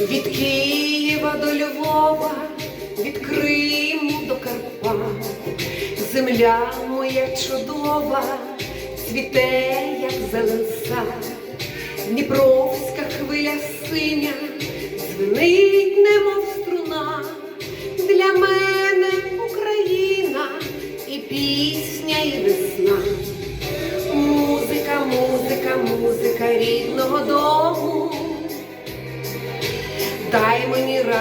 від Києва до Львова, від Криму до Карпат, земля моя чудова, цвіте, як зеленса, Дніпровська хвиля синя, звинить немов струна, для мене Україна і пісня, і весна. Музика, музика, музика рідного дому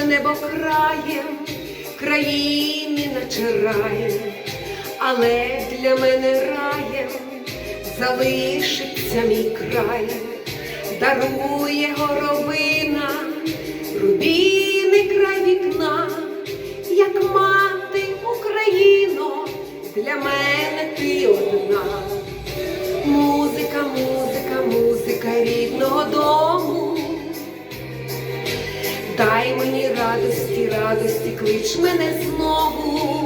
за небокраєм країни наче раєм, але для мене раєм залишиться мій край, дарує горобина, рубіни край вікна, як мати Україно, для мене ти радості, радості, клич мене знову.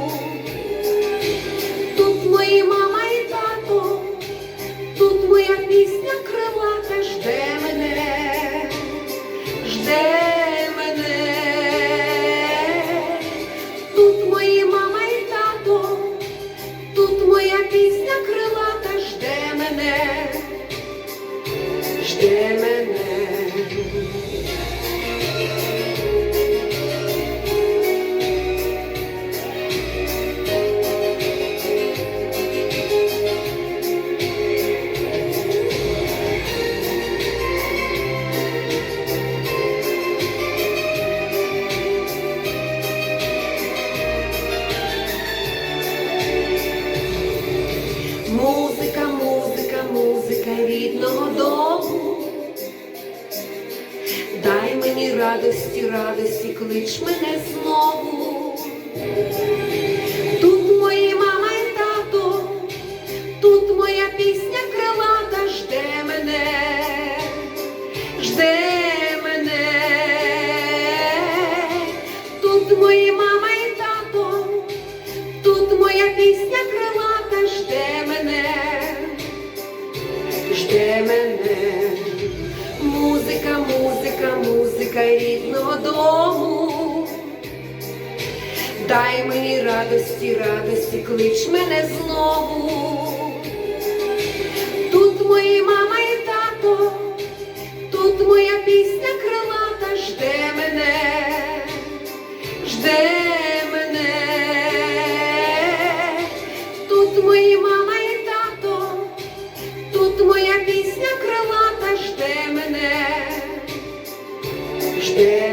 Мені радості, радості, клич мене знову. Тут мої мама і тато, тут моя пісня крилата жде мене, жде мене. Тут мої мама і тато, тут моя пісня крилата жде мене, жде мене. Музика, музика, музика рідного дому. Дай мені радості, радості, клич мене знову. Тут мої мама і тато, тут моя tristeza.